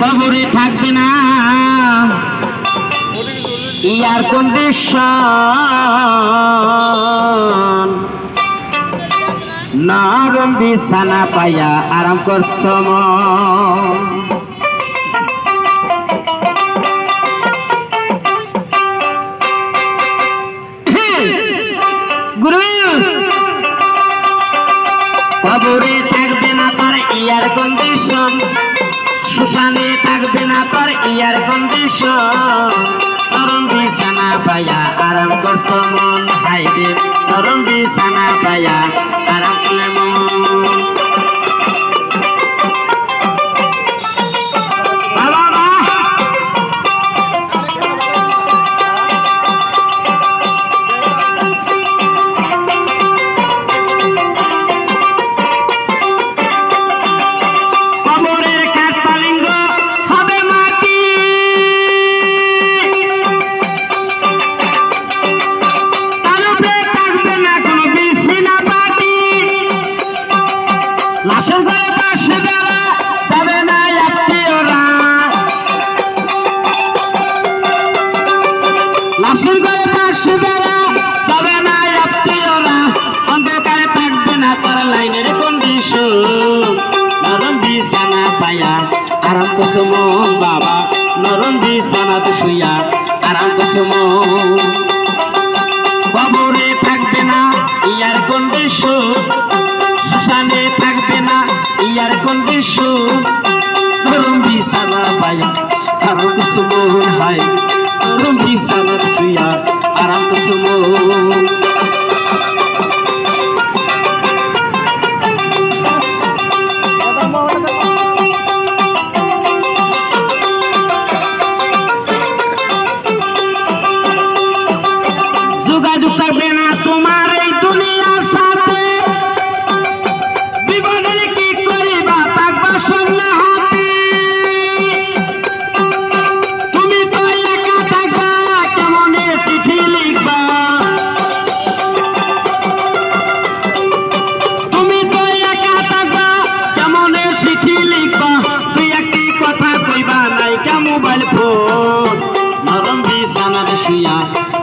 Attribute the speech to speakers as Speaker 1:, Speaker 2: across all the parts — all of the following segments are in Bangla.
Speaker 1: কবরে থাকবে না। এয়ার কন্ডিশন নরম বিছানা পাইয়া আরাম করছ। গুরু, কবরে থাকবে না তার এয়ার কন্ডিশন শ্মশানে থাকবে না তোর ইয়ার কন্ডিশন নরম বিছানা পায়া আরাম করছ মন হাইরে নরম বিছানা পায়া লাশের ঘরে পাশে বেড়া যাবে না আত্মীয়রা অন্ধকারে থাকবে না তার লাইনের কন্ডিশন নরম বিছানা পায়া, আরাম করছ মন, বাবা। নরম বিছানাতে শুইয়া আরাম না, ইয়ার কন্ডিশন শ্মশানে না নরম বিছানাতে চিঠি লিখবা, তুই একটি কথা কইবা নাইকা মোবাইল ফোন। নরম বিছানার শুয়া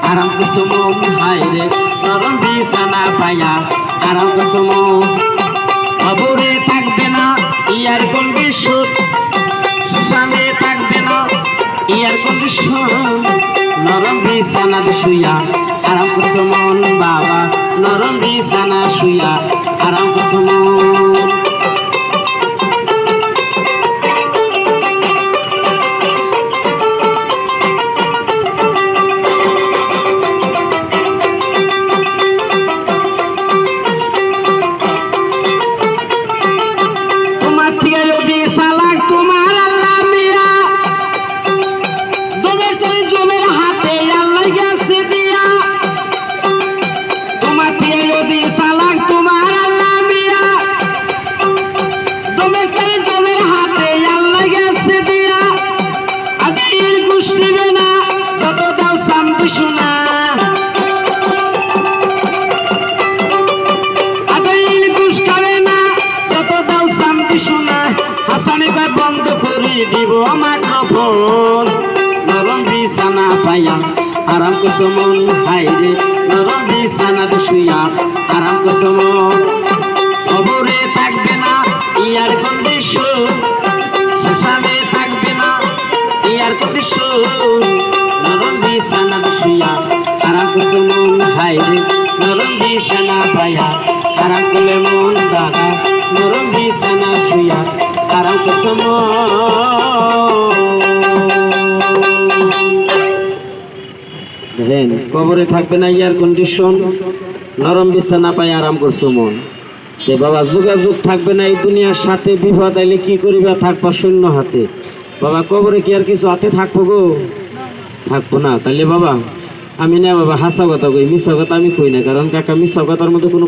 Speaker 1: আরাম কিছু মন হাইরে নরম বিছানা পায়া আরাম কিছু মন। খবরে থাকবে না ইয়ার কন্ডিশন শ্মশানে থাকবে না ইয়ার কন্ডিশন নরম বিছানা শুয়া আরাম কিছু মন, বাবা। নরম বিছানা শুয়া দিব মাইক্রোফোন নরম বিছানা পাইয়া আরাম করছ মন হাইরে নরম বিছানা শুইয়া, আরাম করছ মন। খবরে থাকবে না, ইয়ার কন্ডিশন শ্মশানে থাকবে না, ইয়ার কন্ডিশন নরম বিছানা শুইয়া, আরাম করছ মন হাইরে নরম বিছানা পাইয়া আরাম করলে মন দাদা নরম বিছানা শুইয়া, আরাম করছ দেখেন কবরে থাকবে না, ইয়ার কন্ডিশন নরম বিছানা পাই আরাম করছ মন। যে বাবা, যোগাযোগ থাকবে না, এই দুনিয়ার সাথে বিপদ আইলে কি করিবা? থাকবা শূন্য হাতে। বাবা, কবরে কি আর কিছু হাতে থাকব গো? থাকব না। তাহলে বাবা, আমি না বাবা, হাসা কথা কই মিশা কথা আমি কই না। কারণ কাকা মিশা কথার মধ্যে কোনো